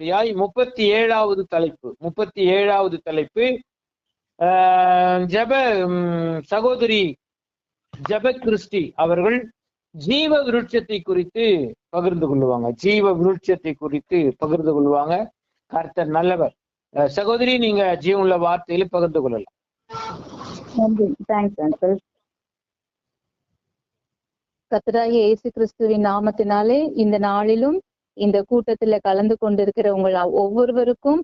அடுத்தபடியாய் முப்பத்தி ஏழாவது தலைப்பு முப்பத்தி ஏழாவது தலைப்பு ஜப சகோதரி ஜப கிறிஸ்டி அவர்கள் ஜீவ விருட்சத்தை குறித்து பகிர்ந்து கொள்வாங்க ஜீவ விருட்சத்தை குறித்து பகிர்ந்து கொள்வாங்க. கர்த்தர் நல்லவர். சகோதரி நீங்க ஜீவனுள்ள வார்த்தையில பகிர்ந்து கொள்ளலாம். நன்றி. கத்தராகிய இயேசு கிறிஸ்துவின் நாமத்தினாலே இந்த நாளிலும் இந்த கூட்டத்துல கலந்து கொண்டிருக்கிற உங்கள் ஒவ்வொருவருக்கும்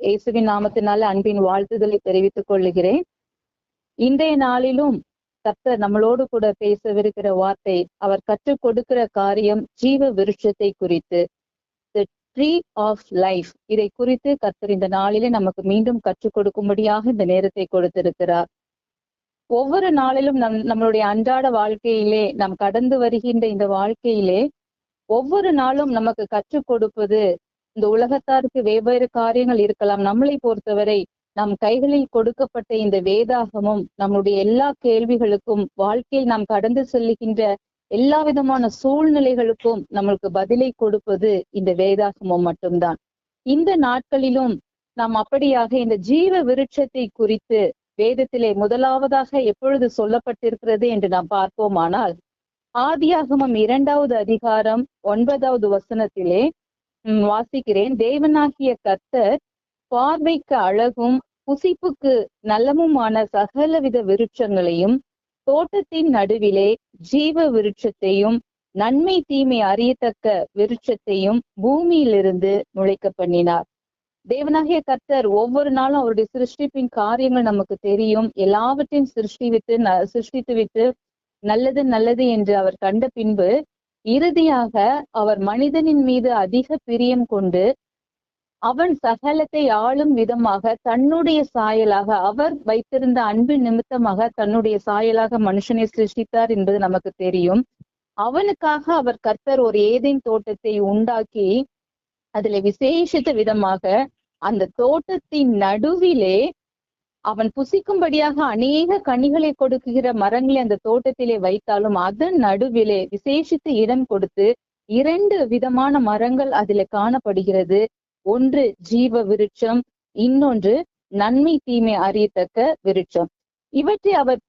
இயேசுவின் நாமத்தினால அன்பின் வாழ்த்துதலை தெரிவித்துக் கொள்ளுகிறேன். இன்றைய நாளிலும் கர்த்தர் நம்மளோடு கூட பேசவிருக்கிற வார்த்தை அவர் கற்றுக் கொடுக்கிற காரியம் ஜீவ விருட்சத்தை குறித்து. த ட்ரீ ஆஃப் லைஃப் இதை குறித்து கர்த்தர் இந்த நாளிலே நமக்கு மீண்டும் கற்றுக் கொடுக்கும்படியாக இந்த நேரத்தை கொடுத்திருக்கிறார். ஒவ்வொரு நாளிலும் நம் நம்மளுடைய அன்றாட வாழ்க்கையிலே நாம் கடந்து வருகின்ற இந்த வாழ்க்கையிலே ஒவ்வொரு நாளும் நமக்கு கற்றுக் கொடுப்பது இந்த உலகத்தாருக்கு வெவ்வேறு காரியங்கள் இருக்கலாம். நம்மளை பொறுத்தவரை நம் கைகளில் கொடுக்கப்பட்ட இந்த வேதாகமும் நம்முடைய எல்லா கேள்விகளுக்கும் வாழ்க்கையில் நாம் கடந்து செல்லுகின்ற எல்லா விதமான சூழ்நிலைகளுக்கும் நம்மளுக்கு பதிலை கொடுப்பது இந்த வேதாகமும் மட்டும்தான். இந்த நாட்களிலும் நாம் அப்படியாக இந்த ஜீவ விருட்சத்தை குறித்து வேதத்திலே முதலாவதாக எப்பொழுது சொல்லப்பட்டிருக்கிறது என்று நாம் பார்ப்போமானால் ஆதியாகமம் இரண்டாவது அதிகாரம் ஒன்பதாவது வசனத்திலே வாசிக்கிறேன். தேவனாகிய கர்த்தர் பார்வைக்கு அழகும் புசிப்புக்கு நல்லமுமான சகலவித விருட்சங்களையும் தோட்டத்தின் நடுவிலே ஜீவ விருட்சத்தையும் நன்மை தீமை அறியத்தக்க விருட்சத்தையும் பூமியிலிருந்து நுழைக்க பண்ணினார். தேவனாகிய கர்த்தர் ஒவ்வொரு நாளும் அவருடைய சிருஷ்டிப்பின் காரியங்கள் நமக்கு தெரியும். எல்லாவற்றையும் சிருஷ்டிவிட்டு ந- சிருஷ்டித்து விட்டு நல்லது நல்லது என்று அவர் கண்ட பின்பு இறுதியாக அவர் மனிதனின் மீது அதிக பிரியம் கொண்டு அவன் சகலத்தை ஆளும் விதமாக தன்னுடைய சாயலாக அவர் வைத்திருந்த அன்பின் நிமித்தமாக தன்னுடைய சாயலாக மனுஷனை சிருஷ்டித்தார் என்பது நமக்கு தெரியும். அவனுக்காக அவர் கர்த்தர் ஒரு ஏதேன் தோட்டத்தை உண்டாக்கி அதுல விசேஷித்த விதமாக அந்த தோட்டத்தின் நடுவிலே அவன் புசிக்கும்படியாக அநேக கனிகளை கொடுக்குகிற மரங்களை அந்த தோட்டத்திலே வைத்தாலும் அதன் நடுவிலே விசேஷித்து இடம் கொடுத்து இரண்டு விதமான மரங்கள் அதில காணப்படுகிறது. ஒன்று ஜீவ விருட்சம் இன்னொன்று நன்மை தீமை அறியத்தக்க விருட்சம். இவற்றை அவர்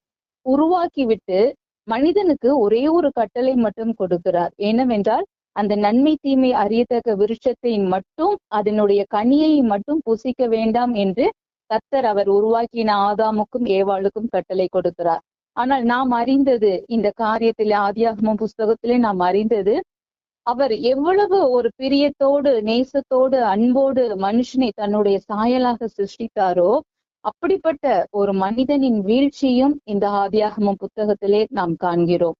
உருவாக்கிவிட்டு மனிதனுக்கு ஒரே ஒரு கட்டளை மட்டும் கொடுக்கிறார். என்னவென்றால் அந்த நன்மை தீமை அறியத்தக்க விருட்சத்தை மட்டும் அதனுடைய கனியை மட்டும் புசிக்க வேண்டாம் என்று கத்தர் அவர் உருவாக்கின ஆதாமுக்கும் ஏவாளுக்கும் கட்டளை கொடுக்கிறார். ஆனால் நாம் அறிந்தது இந்த காரியத்திலே ஆதியாகமம் புஸ்தகத்திலே நாம் அறிந்தது அவர் எவ்வளவு ஒரு பிரியத்தோடு நேசத்தோடு அன்போடு மனுஷனை தன்னுடைய சாயலாக சிருஷ்டித்தாரோ அப்படிப்பட்ட ஒரு மனிதனின் வீழ்ச்சியும் இந்த ஆதியாகமம் புத்தகத்திலே நாம் காண்கிறோம்.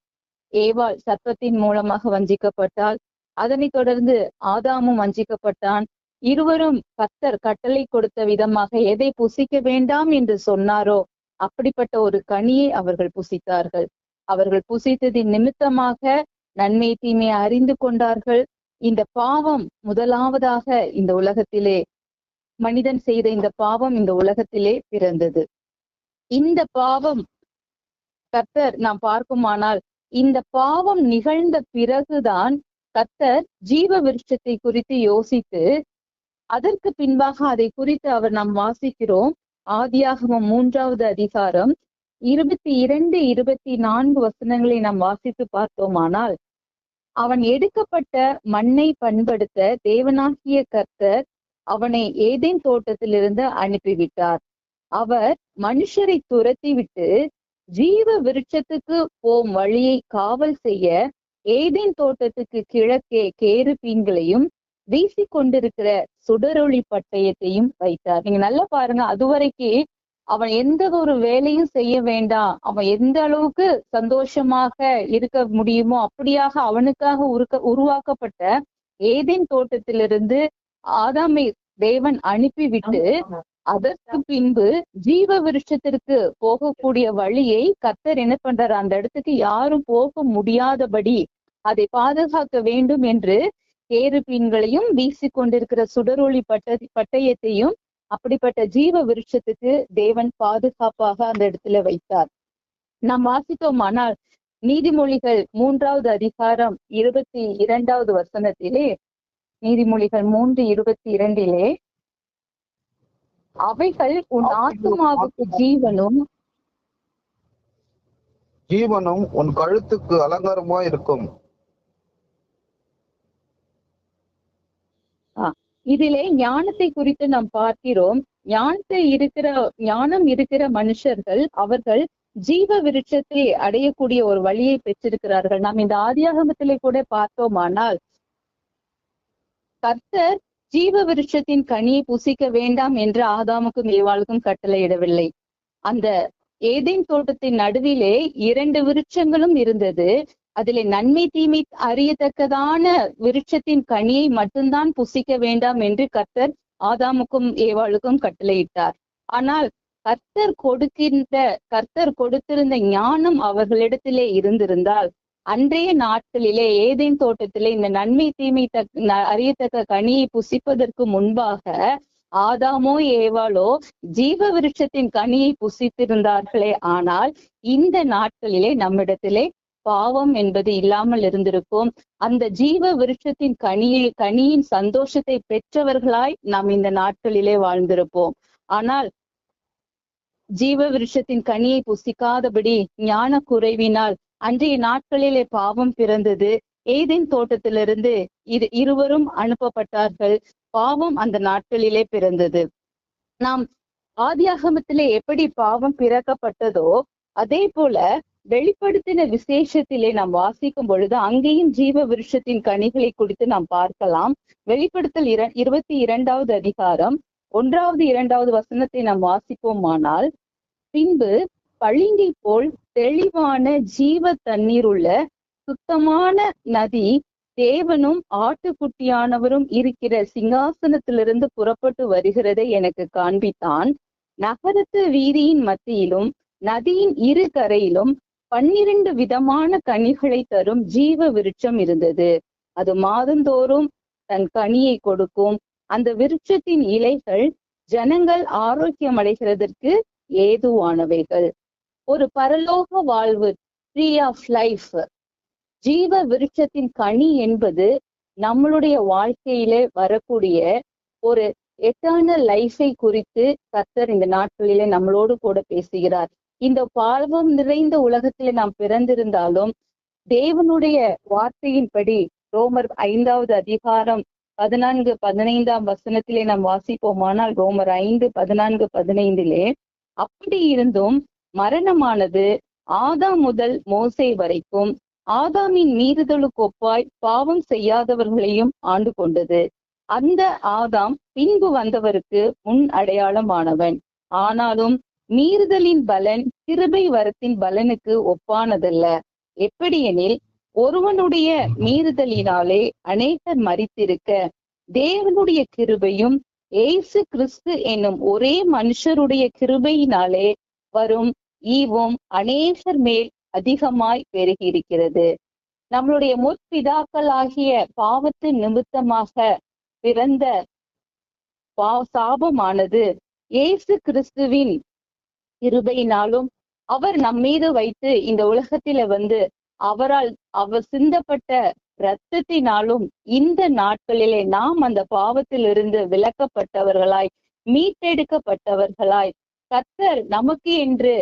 ஏவாள் சர்ப்பத்தின் மூலமாக வஞ்சிக்கப்பட்டால் அதனைத் தொடர்ந்து ஆதாமும் வஞ்சிக்கப்பட்டான். இருவரும் கத்தர் கட்டளை கொடுத்த விதமாக எதை புசிக்க வேண்டாம் என்று சொன்னாரோ? அப்படிப்பட்ட ஒரு கனியை அவர்கள் புசித்தார்கள். அவர்கள் புசித்ததின் நிமித்தமாக நன்மை தீமை அறிந்து கொண்டார்கள். இந்த பாவம் முதலாவதாக இந்த உலகத்திலே மனிதன் செய்த இந்த பாவம் இந்த உலகத்திலே பிறந்தது. இந்த பாவம் கத்தர் நாம் பார்க்குமானால் இந்த பாவம் நிகழ்ந்த பிறகுதான் கத்தர் ஜீவ விருட்சத்தை குறித்து யோசித்து அதற்கு பின்பாக அதை குறித்து அவர் நாம் வாசிக்கிறோம். ஆதியாகமம் மூன்றாவது அதிகாரம். இருபத்தி இரண்டு இருபத்தி நான்கு வசனங்களை நாம் வாசித்து பார்த்தோமானால் அவன் எடுக்கப்பட்ட மண்ணை பண்படுத்த தேவனாகிய கர்த்தர் அவனை ஏதேன் தோட்டத்திலிருந்து அனுப்பிவிட்டார். அவர் மனுஷரை துரத்தி விட்டு ஜீவ விருட்சத்துக்கு போம் வழியை காவல் செய்ய ஏதேன் தோட்டத்துக்கு கிழக்கே கேரு பீன்களையும் வீசி கொண்டிருக்கிற சுடரொளி பட்டயத்தையும் வைத்தார். நீங்க நல்லா பாருங்க அதுவரைக்கு அவன் எந்த ஒரு வேலையும் செய்ய வேண்டாம். அவன் எந்த அளவுக்கு சந்தோஷமாக இருக்க முடியுமோ அப்படியாக அவனுக்காக உருக்க உருவாக்கப்பட்ட ஏதேன் தோட்டத்திலிருந்து ஆதாமை தேவன் அனுப்பிவிட்டு அதற்கு பின்பு ஜீவ விருஷத்திற்கு போகக்கூடிய வழியை கத்தர் என்ன பண்றார்? அந்த இடத்துக்கு யாரும் போக முடியாதபடி அதை பாதுகாக்க வேண்டும் என்று கேரு பீன்களையும் வீசி கொண்டிருக்கிற சுடரொளி பட்ட பட்டயத்தையும் அப்படிப்பட்ட ஜீவ விருட்சத்துக்கு தேவன் பாதுகாப்பாக அந்த இடத்துல வைத்தார். நாம் வாசித்தோமானால் நீதிமொழிகள் மூன்றாவது அதிகாரம் இருபத்தி இரண்டாவது வசனத்திலே நீதிமொழிகள் மூன்று இருபத்தி இரண்டிலே அவைகள் உன் ஆத்மாவுக்கு ஜீவனும் ஜீவனும் உன் கழுத்துக்கு அலங்காரமா இருக்கும் இதிலே ஞானத்தை குறித்து நாம் பார்க்கிறோம். ஞானத்தை இருக்கிற ஞானம் இருக்கிற மனுஷர்கள் அவர்கள் ஜீவ விருட்சத்தை அடையக்கூடிய ஒரு வழியை பெற்றிருக்கிறார்கள். நாம் இந்த ஆதியாகமத்திலே கூட பார்த்தோமானால் கர்த்தர் ஜீவ விருட்சத்தின் கனியை புசிக்க வேண்டாம் என்று ஆதாமுக்கும் ஏவாளுக்கும் கட்டளையிடவில்லை. அந்த ஏதேன் தோட்டத்தின் நடுவிலே இரண்டு விருட்சங்களும் இருந்தது. அதிலே நன்மை தீமை அறியத்தக்கதான விருட்சத்தின் கனியை மட்டும்தான் புசிக்க வேண்டாம் என்று கர்த்தர் ஆதாமுக்கும் ஏவாளுக்கும் கட்டளையிட்டார். ஆனால் கர்த்தர் கொடுக்கின்ற கர்த்தர் கொடுத்திருந்த ஞானம் அவர்களிடத்திலே இருந்திருந்தால் அன்றைய நாட்களிலே ஏதேன் தோட்டத்திலே இந்த நன்மை தீமை தக் அறியத்தக்க கனியை புசிப்பதற்கு முன்பாக ஆதாமோ ஏவாளோ ஜீவ விருட்சத்தின் கனியை புசித்திருந்தார்களே ஆனால் இந்த நாட்களிலே நம்மிடத்திலே பாவம் என்பது இல்லாமல் இருந்திருக்கும். அந்த ஜீவ விருட்சத்தின் கனியை கனியின் சந்தோஷத்தை பெற்றவர்களாய் நாம் இந்த நாட்களிலே வாழ்ந்திருப்போம். ஆனால் ஜீவ விருட்சத்தின் கனியை புசிக்காதபடி ஞான குறைவினால் அன்றைய நாட்களிலே பாவம் பிறந்தது. ஏதேன் தோட்டத்திலிருந்து இது இருவரும் அனுப்பப்பட்டார்கள். பாவம் அந்த நாட்களிலே பிறந்தது. நாம் ஆதியாகமத்திலே எப்படி பாவம் பிறக்கப்பட்டதோ அதே போல வெளிப்படுத்தின விசேஷத்திலே நாம் வாசிக்கும் பொழுது அங்கேயும் ஜீவ விருஷத்தின் கனிகளை குறித்து நாம் பார்க்கலாம். வெளிப்படுத்தல் இர இருபத்தி இரண்டாவது அதிகாரம் ஒன்றாவது இரண்டாவது வசனத்தை நாம் வாசிப்போமானால் பின்பு பளிங்கை போல் தெளிவான ஜீவ தண்ணீர் உள்ள சுத்தமான நதி தேவனும் ஆட்டுக்குட்டியானவரும் இருக்கிற சிங்காசனத்திலிருந்து புறப்பட்டு வருகிறதை எனக்கு காண்பித்தான். நகரத்து வீதியின் மத்தியிலும் நதியின் இரு கரையிலும் பன்னிரண்டு விதமான கனிகளை தரும் ஜீவ விருட்சம் இருந்தது. அது மாதந்தோறும் தன் கனியை கொடுக்கும். அந்த விருட்சத்தின் இலைகள் ஜனங்கள் ஆரோக்கியம் அடைகிறதற்கு ஏதுவானவைகள். ஒரு பரலோக வாழ்வு ட்ரீ ஆஃப் லைஃப் ஜீவ விருட்சத்தின் கனி என்பது நம்மளுடைய வாழ்க்கையிலே வரக்கூடிய ஒரு எட்டர்னல் லைஃபை குறித்து கர்த்தர் இந்த நாட்களிலே நம்மளோடு கூட பேசுகிறார். இந்த பாவம் நிறைந்த உலகத்தில் நாம் பிறந்திருந்தாலும் தேவனுடைய வார்த்தையின்படி ரோமர் ஐந்தாவது அதிகாரம் பதினான்கு பதினைந்தாம் வசனத்திலே நாம் வாசிப்போமானால் ரோமர் ஐந்து பதினான்கு பதினைந்திலே அப்படி இருந்தும் மரணமானது ஆதாம் முதல் மோசே வரைக்கும் ஆதாமின் மீறுதலுக்கு ஒப்பாய் பாவம் செய்யாதவர்களையும் ஆண்டு கொண்டது. அந்த ஆதாம் பின்பு வந்தவருக்கு முன் அடையாளமானவன். ஆனாலும் மீறுதலின் பலன் கிருபை வரத்தின் பலனுக்கு ஒப்பானதல்ல. எப்படியெனில் ஒருவனுடைய மீறுதலினாலே அநேகர் மறித்திருக்க தேவனுடைய கிருபையும் ஏசு கிறிஸ்து என்னும் ஒரே மனுஷருடைய கிருபையினாலே வரும் ஈவும் அநேகர் மேல் அதிகமாய் பெருகியிருக்கிறது. நம்மளுடைய முற்பிதாக்களாகிய பாவத்து நிமித்தமாக பிறந்த பா சாபமானது இயேசு கிறிஸ்துவின் கிருபையினாலும் அவர் நம்மீது வைத்து இந்த உலகத்தில வந்து அவரால் அவர் சிந்தப்பட்ட இரத்தத்தினாலும் இந்த நாட்களிலே நாம் அந்த பாவத்திலிருந்து விலக்கப்பட்டவர்களாய் மீட்டெடுக்கப்பட்டவர்களாய் கர்த்தர் நமக்கு என்று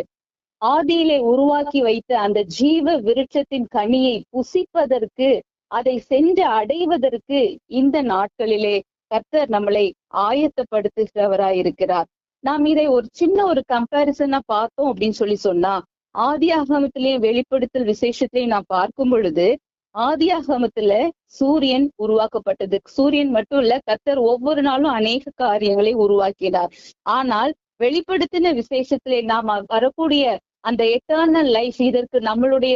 ஆதியிலே உருவாக்கி வைத்த அந்த ஜீவ விருட்சத்தின் கனியை புசிப்பதற்கு அதை சென்று அடைவதற்கு இந்த நாட்களிலே கர்த்தர் நம்மளை ஆயத்தப்படுத்துகிறவராய் இருக்கிறார் நாம் இதை ஒரு சின்ன ஒரு கம்பேரிசனா பார்த்தோம் அப்படின்னு சொல்லி சொன்னா ஆதி ஆகமத்திலே வெளிப்படுத்தல் விசேஷத்தை நாம் பார்க்கும் பொழுது ஆதி ஆகமத்துல சூரியன் உருவாக்கப்பட்டது. சூரியன் மட்டும் இல்ல கத்தர் ஒவ்வொரு நாளும் அநேக காரியங்களை உருவாக்கினார். ஆனால் வெளிப்படுத்தின விசேஷத்திலே நாம் வரக்கூடிய அந்த எட்டர்னல் லைஃப் இதற்கு நம்மளுடைய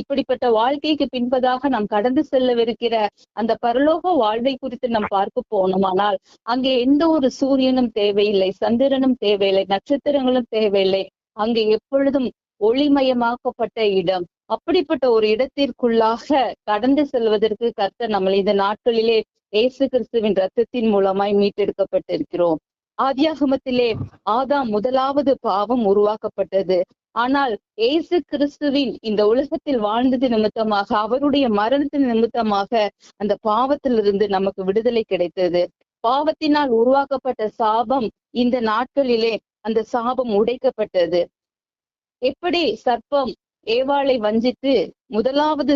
இப்படிப்பட்ட வாழ்க்கைக்கு பின்பதாக நாம் கடந்து செல்லவிருக்கிற அந்த பரலோக வாழ்வை குறித்து நாம் பார்க்க போனோமானால் அங்கே எந்த ஒரு சூரியனும் தேவையில்லை சந்திரனும் தேவையில்லை நட்சத்திரங்களும் தேவையில்லை. அங்கே எப்பொழுதும் ஒளிமயமாக்கப்பட்ட இடம். அப்படிப்பட்ட ஒரு இடத்திற்குள்ளாக கடந்து செல்வதற்கு கர்த்தர் நம்மளை இந்த நாட்களிலே இயேசு கிறிஸ்துவின் ரத்தத்தின் மூலமாய் மீட்டெடுக்கப்பட்டிருக்கிறோம். ஆதியாகமத்திலே ஆதாம் முதலாவது பாவம் உருவாக்கப்பட்டது. ஆனால் ஏசு கிறிஸ்துவின் இந்த உலகத்தில் வாழ்ந்தது நிமித்தமாக அவருடைய மரணத்தின் நிமித்தமாக அந்த பாவத்திலிருந்து நமக்கு விடுதலை கிடைத்தது. பாவத்தினால் உருவாக்கப்பட்ட சாபம் இந்த நாட்களிலே அந்த சாபம் உடைக்கப்பட்டது. எப்படி சர்ப்பம் ஏவாளை வஞ்சித்து முதலாவது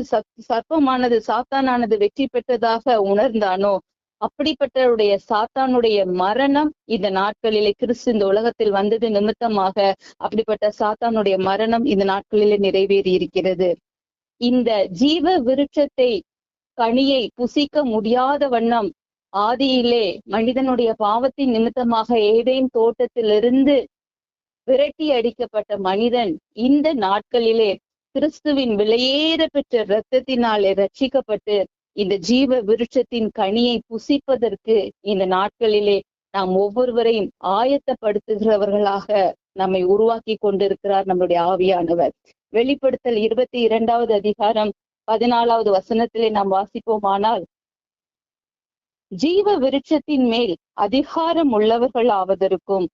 சர்ப்பமானது சாத்தானானது வெற்றி பெற்றதாக உணர்ந்தானோ அப்படிப்பட்டவருடைய சாத்தானுடைய மரணம் இந்த நாட்களிலே கிறிஸ்து இந்த உலகத்தில் வந்தது நிமித்தமாக அப்படிப்பட்ட சாத்தானுடைய மரணம் இந்த நாட்களிலே நிறைவேறி இருக்கிறது. இந்த ஜீவ விருட்சத்தை கனியை புசிக்க முடியாத வண்ணம் ஆதியிலே மனிதனுடைய பாவத்தின் நிமித்தமாக ஏதேன் தோட்டத்திலிருந்து விரட்டி அடிக்கப்பட்ட மனிதன் இந்த நாட்களிலே கிறிஸ்துவின் விலையேற பெற்ற இரத்தத்தினாலே ரட்சிக்கப்பட்டு இந்த ஜீவ விருட்சத்தின் கனியை புசிப்பதற்கு இந்த நாட்களிலே நாம் ஒவ்வொருவரையும் ஆயத்தப்படுத்துகிறவர்களாக நம்மை உருவாக்கி கொண்டிருக்கிறார் நம்முடைய ஆவியானவர். வெளிப்படுத்தல் இருபத்தி இரண்டாவது அதிகாரம் பதினாலாவது வசனத்திலே நாம் வாசிப்போமானால் ஜீவ விருட்சத்தின் மேல் அதிகாரம் உள்ளவர்கள் ஆவதற்கும்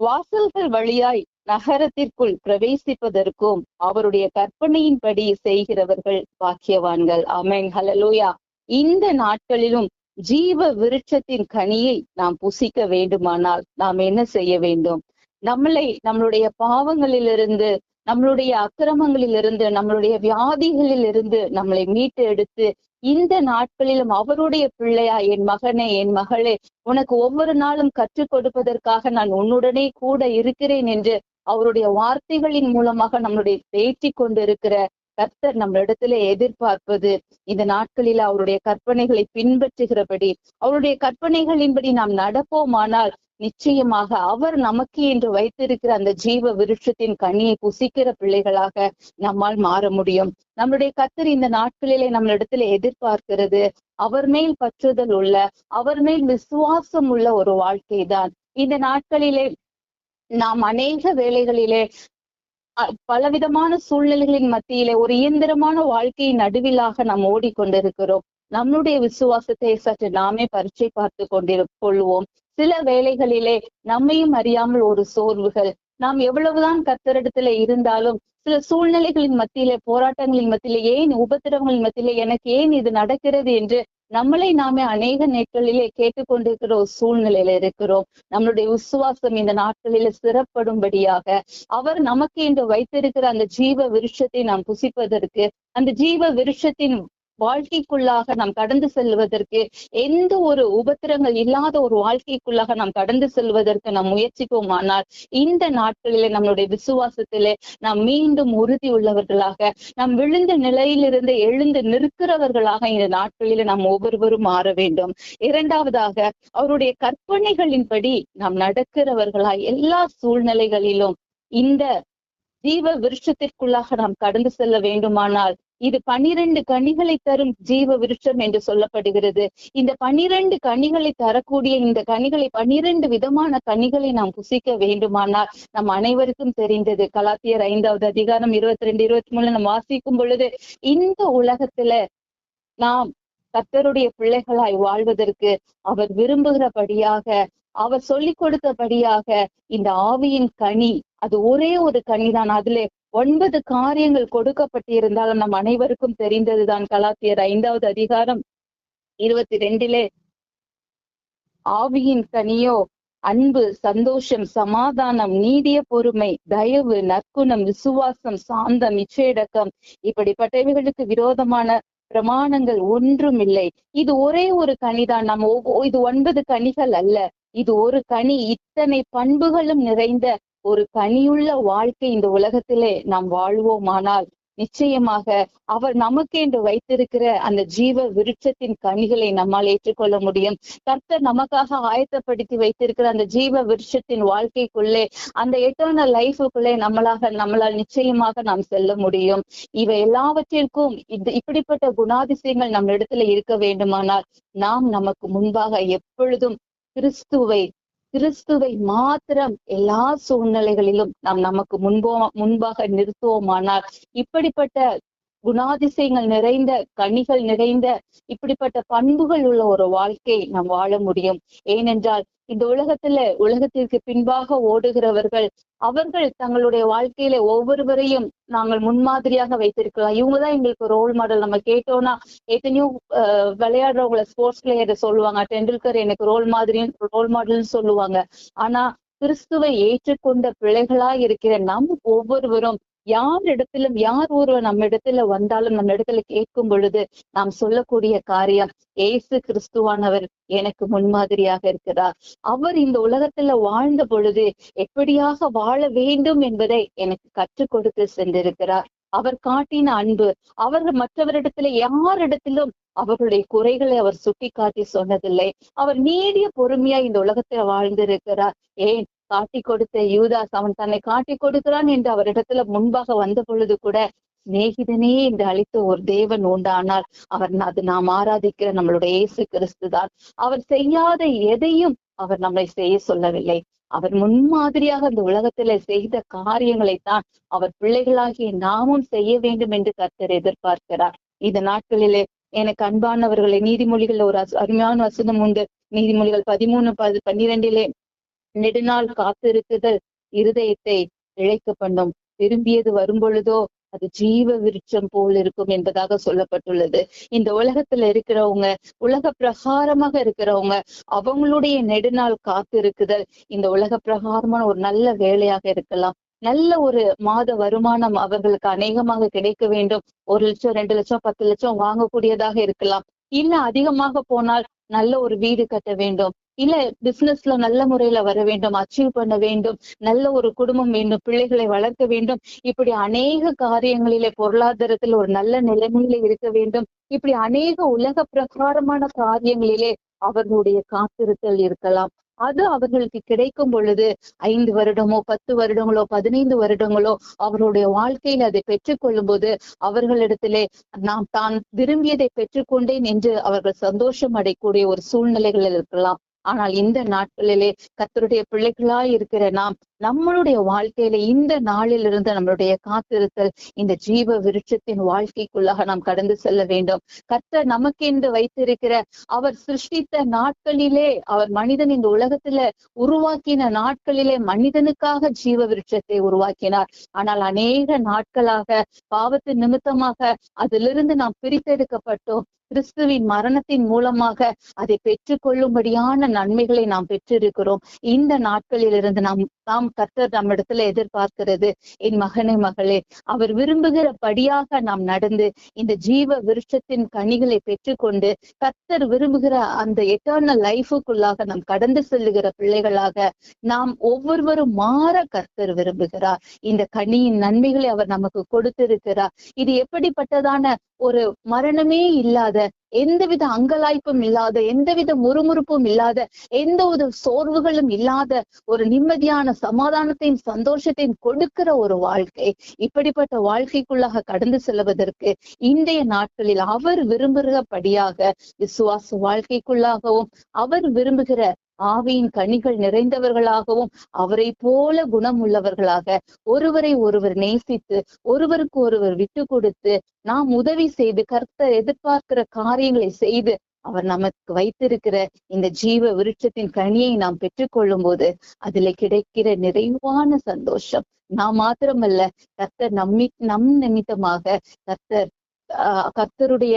வாசல்கள் வழியாய் நகரத்திற்குள் பிரவேசிப்பதற்கும் அவருடைய கற்பனையின்படி செய்கிறவர்கள் பாக்கியவான்கள். அமேன் ஹலலோயா இந்த நாட்களிலும் ஜீவ விருட்சத்தின் கனியை நாம் புசிக்க வேண்டுமானால் நாம் என்ன செய்ய வேண்டும்? நம்மளை நம்மளுடைய பாவங்களிலிருந்து நம்மளுடைய அக்கிரமங்களிலிருந்து நம்மளுடைய வியாதிகளிலிருந்து நம்மளை மீட்டு எடுத்து இந்த நாட்களிலும் அவருடைய பிள்ளையா என் மகனே என் மகளே உனக்கு ஒவ்வொரு நாளும் கற்றுக் கொடுப்பதற்காக நான் உன்னுடனே கூட இருக்கிறேன் என்று அவருடைய வார்த்தைகளின் மூலமாக நம்மளுடைய பேட்டி கொண்டிருக்கிற கர்த்தர் நம்மளிடத்துல எதிர்பார்ப்பது இந்த நாட்களில் அவருடைய கற்பனைகளை பின்பற்றுகிறபடி அவருடைய கற்பனைகளின்படி நாம் நடப்போமானால் நிச்சயமாக அவர் நமக்கு என்று வைத்திருக்கிற அந்த ஜீவ விருட்சத்தின் கனியை புசிக்கிற பிள்ளைகளாக நம்மால் மாற முடியும். நம்மளுடைய கர்த்தர் இந்த நாட்களிலே நம்மளிடத்துல எதிர்பார்க்கிறது அவர் மேல் பற்றுதல் உள்ள அவர் மேல் விசுவாசம் உள்ள ஒரு வாழ்க்கை தான் இந்த நாட்களிலே நாம் அநேக வேலைகளிலே பலவிதமான சூழ்நிலைகளின் மத்தியிலே ஒரு இயந்திரமான வாழ்க்கையின் நடுவிலாக நாம் ஓடிக்கொண்டிருக்கிறோம். நம்முடைய விசுவாசத்தை சற்று நாமே பரீட்சை பார்த்து கொண்டிரு கொள்வோம். சில வேளைகளிலே நம்மையும் அறியாமல் ஒரு சோர்வுகள் நாம் எவ்வளவுதான் கத்தரிடத்துல இருந்தாலும் சில சூழ்நிலைகளின் மத்தியில போராட்டங்களின் மத்தியில ஏன் உபத்திரவங்களின் மத்தியில எனக்கு ஏன் இது நடக்கிறது என்று நம்மளை நாமே அநேக நாட்களிலே கேட்டுக்கொண்டிருக்கிற ஒரு சூழ்நிலையில இருக்கிறோம். நம்மளுடைய விசுவாசம் இந்த நாட்களில சிறப்படும்படியாக அவர் நமக்கு என்று வைத்திருக்கிற அந்த ஜீவ விருஷத்தை நாம் புசிப்பதற்கு அந்த ஜீவ விருஷத்தின் வாழ்க்கைக்குள்ளாக நாம் கடந்து செல்வதற்கு எந்த ஒரு உபத்திரங்கள் இல்லாத ஒரு வாழ்க்கைக்குள்ளாக நாம் கடந்து செல்வதற்கு நாம் முயற்சிப்போமானால் இந்த நாட்களிலே நம்மளுடைய விசுவாசத்திலே நாம் மீண்டும் உறுதி உள்ளவர்களாக நாம் விழுந்த நிலையிலிருந்து எழுந்து நிற்கிறவர்களாக இந்த நாட்களிலே நாம் ஒவ்வொருவரும் மாற வேண்டும். இரண்டாவதாக அவருடைய கற்பனைகளின்படி நாம் நடக்கிறவர்களாய் எல்லா சூழ்நிலைகளிலும் இந்த ஜீவ விருஷத்திற்குள்ளாக நாம் கடந்து செல்ல வேண்டுமானால் இது பனிரெண்டு கனிகளை தரும் ஜீவ விருட்சம் என்று சொல்லப்படுகிறது. இந்த பனிரெண்டு கனிகளை தரக்கூடிய இந்த கனிகளை பனிரெண்டு விதமான கனிகளை நாம் புசிக்க வேண்டுமானால் நம் அனைவருக்கும் தெரிந்தது. கலாத்தியர் ஐந்தாவது அதிகாரம் இருபத்தி ரெண்டு இருபத்தி மூணு நம்ம வாசிக்கும் பொழுது இந்த உலகத்துல நாம் கத்தருடைய பிள்ளைகளாய் வாழ்வதற்கு அவர் விரும்புகிறபடியாக அவர் சொல்லிக் கொடுத்தபடியாக இந்த ஆவியின் கனி அது ஒரே ஒரு கனிதான். அதிலே ஒன்பது காரியங்கள் கொடுக்கப்பட்டிருந்தாலும் நம் அனைவருக்கும் தெரிந்ததுதான் கலாத்தியர் ஐந்தாவது அதிகாரம் இருபத்தி ரெண்டிலே ஆவியின் கனியோ அன்பு சந்தோஷம் சமாதானம் நீடிய பொறுமை தயவு நற்குணம் விசுவாசம் சாந்தம் இச்சையடக்கம் இப்படிப்பட்டவைகளுக்கு விரோதமான பிரமாணங்கள் ஒன்றும் இல்லை இது ஒரே ஒரு கனிதான். நம்ம ஒவ்வொ- இது ஒன்பது கனிகள் அல்ல. இது ஒரு கனி. இத்தனை பண்புகளும் நிறைந்த ஒரு கனியுள்ள வாழ்க்கை இந்த உலகத்திலே நாம் வாழ்வோமானால் நிச்சயமாக அவர் நமக்கு என்று வைத்திருக்கிற அந்த ஜீவ விருட்சத்தின் கனிகளை நம்மால் ஏற்றுக்கொள்ள முடியும். கர்த்தர் நமக்காக ஆயத்தப்படுத்தி வைத்திருக்கிற அந்த ஜீவ விருட்சத்தின் வாழ்க்கைக்குள்ளே அந்த எட்டர்னல் லைஃபுக்குள்ளே நம்மளாக நம்மளால் நிச்சயமாக நாம் செல்ல முடியும். இவை எல்லாவற்றிற்கும் இது இப்படிப்பட்ட குணாதிசயங்கள் நம்ம இடத்துல இருக்க வேண்டுமானால் நாம் நமக்கு முன்பாக எப்பொழுதும் கிறிஸ்துவை கிறிஸ்துவை மாத்திரம் எல்லா சூழ்நிலைகளிலும் நாம் நமக்கு முன்போ முன்பாக நிறுத்துவோமானால் இப்படிப்பட்ட குணாதிசயங்கள் நிறைந்த கனிகள் நிறைந்த இப்படிப்பட்ட பண்புகள் உள்ள ஒரு வாழ்க்கை நாம் வாழ முடியும். ஏனென்றால் இந்த உலகத்துல உலகத்திற்கு பின்பாக ஓடுகிறவர்கள் அவர்கள் தங்களுடைய வாழ்க்கையில ஒவ்வொருவரையும் நாங்கள் முன்மாதிரியாக வைத்திருக்கலாம். இவங்கதான் எங்களுக்கு ரோல் மாடல் நம்ம கேட்டோம்னா எத்தனையோ அஹ், விளையாடுறவங்கள ஸ்போர்ட்ஸ் பிளேயரை சொல்லுவாங்க. டெண்டுல்கர் எனக்கு ரோல் மாதிரி ரோல் மாடல்னு சொல்லுவாங்க. ஆனா கிறிஸ்துவை ஏற்றுக்கொண்ட பிள்ளைகளா இருக்கிற நம் ஒவ்வொருவரும் யார் இடத்திலும் யார் ஒருவர் நம்ம இடத்துல வந்தாலும் நம்ம இடத்துல கேட்கும் பொழுது நாம் சொல்லக்கூடிய காரியம் ஏசு கிறிஸ்துவானவர் எனக்கு முன்மாதிரியாக இருக்கிறார். அவர் இந்த உலகத்துல வாழ்ந்த பொழுது எப்படியாக வாழ வேண்டும் என்பதை எனக்கு கற்றுக் கொடுத்து சென்றிருக்கிறார். அவர் காட்டின அன்பு அவர்கள் மற்றவரிடத்துல யாரிடத்திலும் அவர்களுடைய குறைகளை அவர் சுட்டி காட்டி சொன்னதில்லை. அவர் நீடிய பொறுமையா இந்த உலகத்துல வாழ்ந்திருக்கிறார். ஏன்? காட்டி கொடுத்த யூதாஸ் அவன் தன்னை காட்டி கொடுக்கிறான் என்று அவரிடத்துல முன்பாக வந்த பொழுது கூட சிநேகிதனே என்று அளித்த ஒரு தேவன் உண்டானால் அவர் அது நாம் ஆராதிக்கிற நம்மளுடைய இயேசு கிறிஸ்து தான். அவர் செய்யாத எதையும் அவர் நம்மை செய்ய சொல்லவில்லை. அவர் முன்மாதிரியாக இந்த உலகத்திலே செய்த காரியங்களைத்தான் அவர் பிள்ளைகளாகிய நாமும் செய்ய வேண்டும் என்று கர்த்தர் எதிர்பார்க்கிறார். இந்த நாட்களிலே எனக்கு அன்பானவர்களை நீதிமொழிகள் ஒரு அருமையான வசனம் உண்டு. நீதிமொழிகள் பதிமூணு பன்னிரெண்டிலே நெடுநாள் காத்திருக்குதல் இருதயத்தை இழைக்க பண்ணும். விரும்பியது வரும்பொழுதோ அது ஜீவ விருட்சம் போல் இருக்கும் என்பதாக சொல்லப்பட்டுள்ளது. இந்த உலகத்துல இருக்கிறவங்க உலக பிரகாரமாக இருக்கிறவங்க அவங்களுடைய நெடுநாள் காத்திருக்குதல் இந்த உலக பிரகாரமான ஒரு நல்ல வேலையாக இருக்கலாம். நல்ல ஒரு மாத வருமானம் அவர்களுக்கு அநேகமாக கிடைக்க வேண்டும். ஒரு லட்சம் ரெண்டு லட்சம் பத்து லட்சம் வாங்கக்கூடியதாக இருக்கலாம். இல்ல அதிகமாக போனால் நல்ல ஒரு வீடு கட்ட வேண்டும். இல்ல பிசினஸ்ல நல்ல முறையில வர வேண்டும் அச்சீவ் பண்ண வேண்டும் நல்ல ஒரு குடும்பம் வேண்டும் பிள்ளைகளை வளர்க்க வேண்டும். இப்படி அநேக காரியங்களிலே பொருளாதாரத்தில் ஒரு நல்ல நிலைமையில இருக்க வேண்டும். இப்படி அநேக உலக பிரகாரமான காரியங்களிலே அவர்களுடைய காத்திருத்தல் இருக்கலாம். அது அவர்களுக்கு கிடைக்கும் பொழுது ஐந்து வருடமோ பத்து வருடங்களோ பதினைந்து வருடங்களோ அவருடைய வாழ்க்கையில் அதை பெற்றுக்கொள்ளும் போது அவர்களிடத்திலே நாம் தான் விரும்பியதை பெற்றுக்கொண்டேன் என்று அவர்கள் சந்தோஷம் அடையக்கூடிய ஒரு சூழ்நிலைகள் இருக்கலாம். ஆனால் இந்த நாட்களிலே கத்தருடைய பிள்ளைகளாய் இருக்கிற நாம் நம்மளுடைய வாழ்க்கையில இந்த நாளிலிருந்து நம்மளுடைய காத்திருத்தல் இந்த ஜீவ விருட்சத்தின் வாழ்க்கைக்குள்ளாக நாம் கடந்து செல்ல வேண்டும். கத்தர் நமக்கென்று வைத்திருக்கிற அவர் சிருஷ்டித்த நாட்களிலே அவர் மனிதன் இந்த உலகத்துல உருவாக்கின நாட்களிலே மனிதனுக்காக ஜீவ விருட்சத்தை உருவாக்கினார். ஆனால் அநேக நாட்களாக பாவத்தின் நிமித்தமாக அதிலிருந்து நாம் பிரித்தெடுக்கப்பட்டோம். கிறிஸ்துவின் மரணத்தின் மூலமாக அதை பெற்றுக்கொள்ளும்படியான நன்மைகளை நாம் பெற்றிருக்கிறோம். இந்த நாட்களிலிருந்து நாம் நாம் கர்த்தர் நம்மிடத்துல எதிர்பார்க்கிறது என் மகனே மகளே அவர் விரும்புகிறபடியாக நாம் நடந்து இந்த ஜீவ விருட்சத்தின் கனிகளை பெற்றுக்கொண்டு கர்த்தர் விரும்புகிற அந்த எட்டர்னல் லைஃபுக்குள்ளாக நாம் கடந்து செல்லுகிற பிள்ளைகளாக நாம் ஒவ்வொருவரும் மாற கர்த்தர் விரும்புகிறார். இந்த கனியின் நன்மைகளை அவர் நமக்கு கொடுத்திருக்கிறார். இது எப்படிப்பட்டதான ஒரு மரணமே இல்லாத எந்தவித அங்கலாய்ப்பும் இல்லாத எந்தவித முறுமுறுப்பும் இல்லாத எந்த ஒரு சோர்வுகளும் இல்லாத ஒரு நிம்மதியான சமாதானத்தையும் சந்தோஷத்தையும் கொடுக்கிற ஒரு வாழ்க்கை இப்படிப்பட்ட வாழ்க்கைக்குள்ளாக கடந்து செல்வதற்கு இன்றைய நாட்களில் அவர் விரும்புகிறபடியாக விசுவாச வாழ்க்கைக்குள்ளாகவும் அவர் விரும்புகிற ஆவியின் கனிகள் நிறைந்தவர்களாகவும் அவரை போல குணம் உள்ளவர்களாக ஒருவரை ஒருவர் நேசித்து ஒருவருக்கு ஒருவர் விட்டு கொடுத்து நாம் உதவி செய்து கர்த்தர் எதிர்பார்க்கிற காரியங்களை செய்து அவர் நமக்கு வைத்திருக்கிற இந்த ஜீவ விருட்சத்தின் கனியை நாம் பெற்றுக்கொள்ளும் போது அதுல கிடைக்கிற நிறைவான சந்தோஷம். நாம் மாத்திரமல்ல கர்த்தர் நம்மி நம் நிமித்தமாக கர்த்தர் ஆஹ் கர்த்தருடைய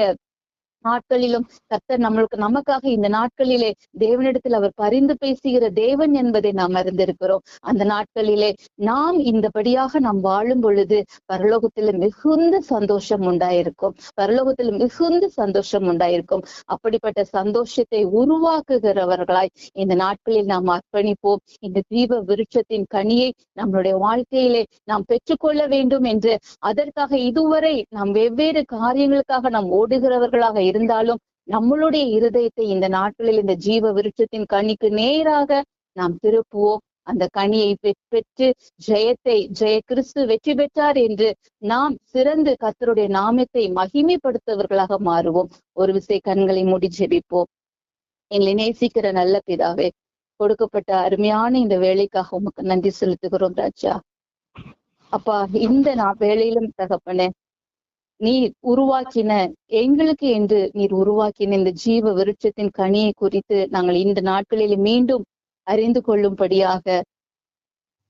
நாட்களிலும் கர்த்தர் நம்மளுக்கு நமக்காக இந்த நாட்களிலே தேவனிடத்தில் அவர் பரிந்து பேசுகிற தேவன் என்பதை நாம் அறிந்திருக்கிறோம். அந்த நாட்களிலே நாம் இந்தபடியாக நாம் வாழும் பொழுது பரலோகத்தில் மிகுந்த சந்தோஷம் உண்டாயிருக்கும். பரலோகத்தில் மிகுந்த சந்தோஷம் உண்டாயிருக்கும். அப்படிப்பட்ட சந்தோஷத்தை உருவாக்குகிறவர்களாய் இந்த நாட்களில் நாம் அர்ப்பணிப்போம். இந்த தீப விருட்சத்தின் கனியை நம்மளுடைய வாழ்க்கையிலே நாம் பெற்றுக்கொள்ள வேண்டும் என்று அதற்காக இதுவரை நாம் வெவ்வேறு காரியங்களுக்காக நாம் ஓடுகிறவர்களாக இருந்தாலும் நம்மளுடைய இருதயத்தை இந்த நாட்களில் இந்த ஜீவ விருட்சத்தின் கனிக்கு நேராக நாம் திருப்புவோம். அந்த கனியை பெற்று ஜெயத்தை ஜெய கிறிஸ்து வெற்றி பெற்றார் என்று நாம் சிறந்து கர்த்தருடைய நாமத்தை மகிமைப்படுத்தவர்களாக மாறுவோம். ஒரு விசை கண்களை மூடி ஜெபிப்போம். எங்களை நேசிக்கிற நல்ல பிதாவே கொடுக்கப்பட்ட அருமையான இந்த வேலைக்காக உமக்கு நன்றி செலுத்துகிறோம் ராஜா. அப்பா இந்த நான் வேலையிலும் தகப்பனே நீர் உருவாக்கின எங்களுக்கு என்று நீர் உருவாக்கின இந்த ஜீவ விருட்சத்தின் கனியை குறித்து நாங்கள் இந்த நாட்களில் மீண்டும் அறிந்து கொள்ளும்படியாக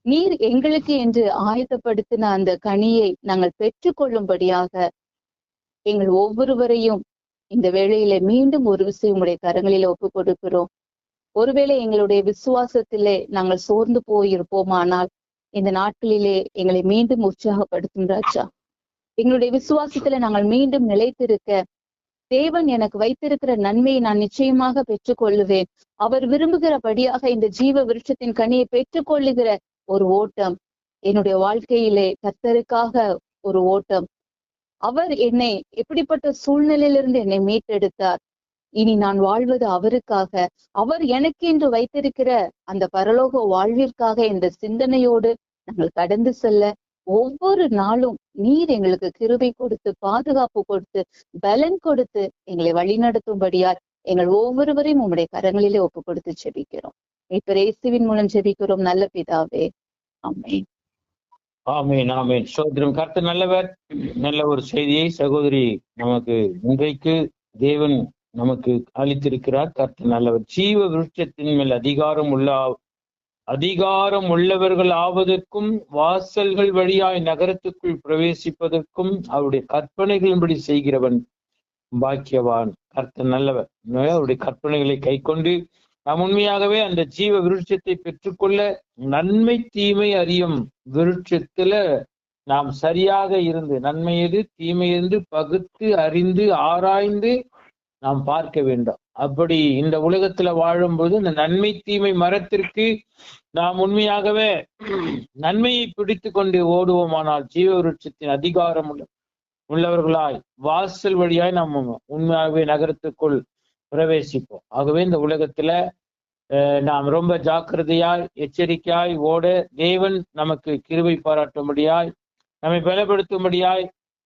நீர் எங்களுக்கு என்று ஆயத்தப்படுத்தின அந்த கனியை நாங்கள் பெற்றுக்கொள்ளும்படியாக எங்கள் ஒவ்வொருவரையும் இந்த வேளையில மீண்டும் ஒரு விஷயம் உங்களுடைய கரங்களில் ஒப்பு கொடுக்கிறோம் ஒருவேளை எங்களுடைய விசுவாசத்திலே நாங்கள் சோர்ந்து போயிருப்போமானால் இந்த நாட்களிலே எங்களை மீண்டும் உற்சாகப்படுத்தும் ராஜா. எங்களுடைய விசுவாசத்துல நாங்கள் மீண்டும் நிலைத்திருக்க தேவன் எனக்கு வைத்திருக்கிற நன்மையை நான் நிச்சயமாக பெற்றுக்கொள்ளுவேன். அவர் விரும்புகிறபடியாக இந்த ஜீவ விருட்சத்தின் கனியை பெற்றுக்கொள்ளுகிற ஒரு ஓட்டம் என்னுடைய வாழ்க்கையிலே கர்த்தருக்காக ஒரு ஓட்டம். அவர் என்னை எப்படிப்பட்ட சூழ்நிலையிலிருந்து என்னை மீட்டெடுத்தார். இனி நான் வாழ்வது அவருக்காக. அவர் எனக்கு என்று வைத்திருக்கிற அந்த பரலோக வாழ்விற்காக இந்த சிந்தனையோடு நாங்கள் கடந்து செல்ல ஒவ்வொரு நாளும் நீர் எங்களுக்கு கிருபை கொடுத்து பாதுகாப்பு கொடுத்து பலன் கொடுத்து எங்களை வழிநடத்தும்படியால் எங்கள் ஒவ்வொருவரையும் உங்களுடைய கரங்களிலே ஒப்பு கொடுத்து ஜெபிக்கிறோம். இப்ப இயேசுவின் மூலம் ஜெபிக்கிறோம். நல்ல பிதாவே. ஆமேன். ஆமீன் ஆமீன். சோதரம் கருத்து நல்லவர். நல்ல ஒரு செய்தியை சகோதரி நமக்கு இன்றைக்கு தேவன் நமக்கு அளித்திருக்கிறார். கர்த்தர் நல்லவர். ஜீவ விருட்சத்தின் மேல் அதிகாரம் உள்ள அதிகாரம் உள்ளவர்கள் ஆவதற்கும் வாசல்கள் வழியாய் நகரத்துக்குள் பிரவேசிப்பதற்கும் அவருடைய கற்பனைகளின்படி செய்கிறவன் பாக்கியவான் கர்த்தர் நல்லவர். அவருடைய கற்பனைகளை கைக்கொண்டு நாம் உண்மையாகவே அந்த ஜீவ விருட்சத்தை பெற்றுக்கொள்ள நன்மை தீமை அறியும் விருட்சத்துல நாம் சரியாக இருந்து நன்மை எது? தீமை எது பகுத்து அறிந்து ஆராய்ந்து நாம் பார்க்க வேண்டும். அப்படி இந்த உலகத்துல வாழும்போது இந்த நன்மை தீமை மரத்திற்கு நாம் உண்மையாகவே நன்மையை பிடித்து கொண்டு ஓடுவோமானால் ஜீவ விருட்சத்தின் அதிகாரம் உள்ள உள்ளவர்களாய் வாசல் வழியாய் நாம் உண்மையாகவே நகரத்துக்குள் பிரவேசிப்போம். ஆகவே இந்த உலகத்துல அஹ், நாம் ரொம்ப ஜாக்கிரதையாய் எச்சரிக்கையாய் ஓட தேவன் நமக்கு கிருவை பாராட்டும்படியாய் நம்மை பலப்படுத்தும்படியாய்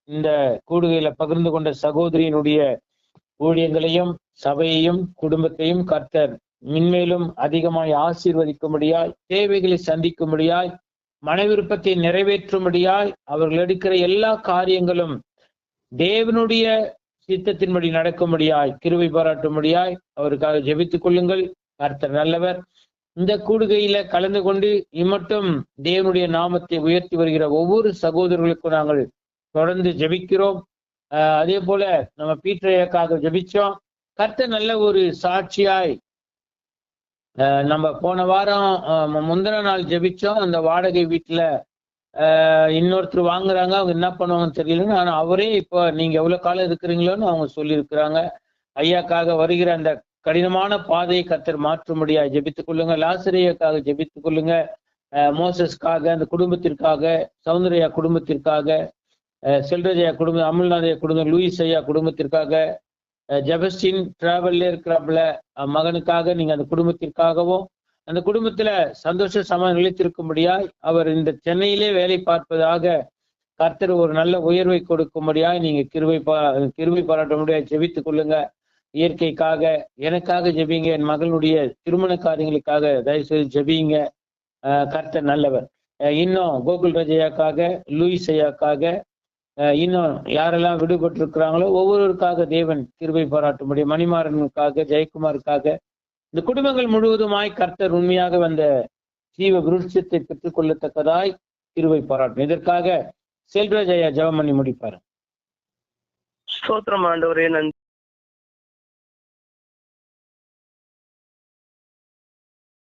இந்த கூடுகையில பகிர்ந்து கொண்ட சகோதரியினுடைய ஊழியங்களையும் சபையையும் குடும்பத்தையும் கர்த்தர் மின்மேலும் அதிகமாய் ஆசீர்வதிக்கும்படியாய் தேவைகளை சந்திக்கும்படியாய் மன விருப்பத்தை நிறைவேற்றும்படியாய் அவர்கள் எடுக்கிற எல்லா காரியங்களும் தேவனுடைய சித்தத்தின்படி நடக்கும்படியாய் கிருவை பாராட்டும்படியாய் அவருக்காக ஜெபித்துக் கொள்ளுங்கள். கர்த்தர் நல்லவர். இந்த கூடுகையில கலந்து கொண்டு இம்மட்டும் தேவனுடைய நாமத்தை உயர்த்தி வருகிற ஒவ்வொரு சகோதரர்களுக்கும் நாங்கள் தொடர்ந்து ஜெபிக்கிறோம். அதே போல நம்ம பீட்டரையக்காக ஜெபிச்சோம். கர்த்தர் நல்ல ஒரு சாட்சியாய் ஆஹ் நம்ம போன வாரம் ஆஹ் முந்தின நாள் ஜெபிச்சோம். அந்த வாடகை வீட்டுல ஆஹ் இன்னொருத்தர் வாங்குறாங்க. அவங்க என்ன பண்ணுவாங்கன்னு தெரியலன்னு. ஆனா அவரே இப்போ நீங்க எவ்வளவு காலம் இருக்கிறீங்களோன்னு அவங்க சொல்லியிருக்கிறாங்க. ஐயாக்காக வருகிற அந்த கடினமான பாதையை கத்தர் மாற்றும்படியா ஜெபித்துக் கொள்ளுங்க. லாசரையாக்காக ஜெபித்துக் கொள்ளுங்க. ஆஹ் மோசஸ்க்காக அந்த குடும்பத்திற்காக சௌந்தர்யா குடும்பத்திற்காக செல்ரஜயா குடும்பம் அமுல்நாதையா குடும்பம் லூயிஸ் ஐயா குடும்பத்திற்காக ஜெபஸ்டின் டிராவல்ல இருக்கிறப்பல மகனுக்காக நீங்க அந்த குடும்பத்திற்காகவும் அந்த குடும்பத்துல சந்தோஷ சம நிலைத்திருக்கும்படியாய் அவர் இந்த சென்னையிலே வேலை பார்ப்பதாக கர்த்தர் ஒரு நல்ல உயர்வை கொடுக்கும்படியாய் நீங்க கிருவை பா கிருவை பாராட்டும்படியாய் ஜெபித்துக் கொள்ளுங்க. இயற்கைக்காக எனக்காக ஜெபிங்க. என் மகளுடைய திருமண காரியங்களுக்காக தயவுசெய்து ஜெபிங்க. கர்த்தர் நல்லவர். இன்னும் கோகுல் ரஜையாக்காக லூயிஸ் ஐயாக்காக இன்னும் யாரெல்லாம் விடுபட்டு இருக்கிறாங்களோ ஒவ்வொருவருக்காக தேவன் கிருபை பாராட்டும்படி மணிமாறனுக்காக ஜெயக்குமாருக்காக இந்த குடும்பங்கள் முழுவதுமாய் கர்த்தர் உண்மையாக வந்த ஜீவ விருட்சத்தை பெற்றுக் கொள்ளத்தக்கதாய் பாராட்டும். இதற்காக செல்வராஜ் ஐயா ஜெபம் பண்ணி முடிப்பார். ஸ்தோத்திரம் ஆண்டவரே நன்றி.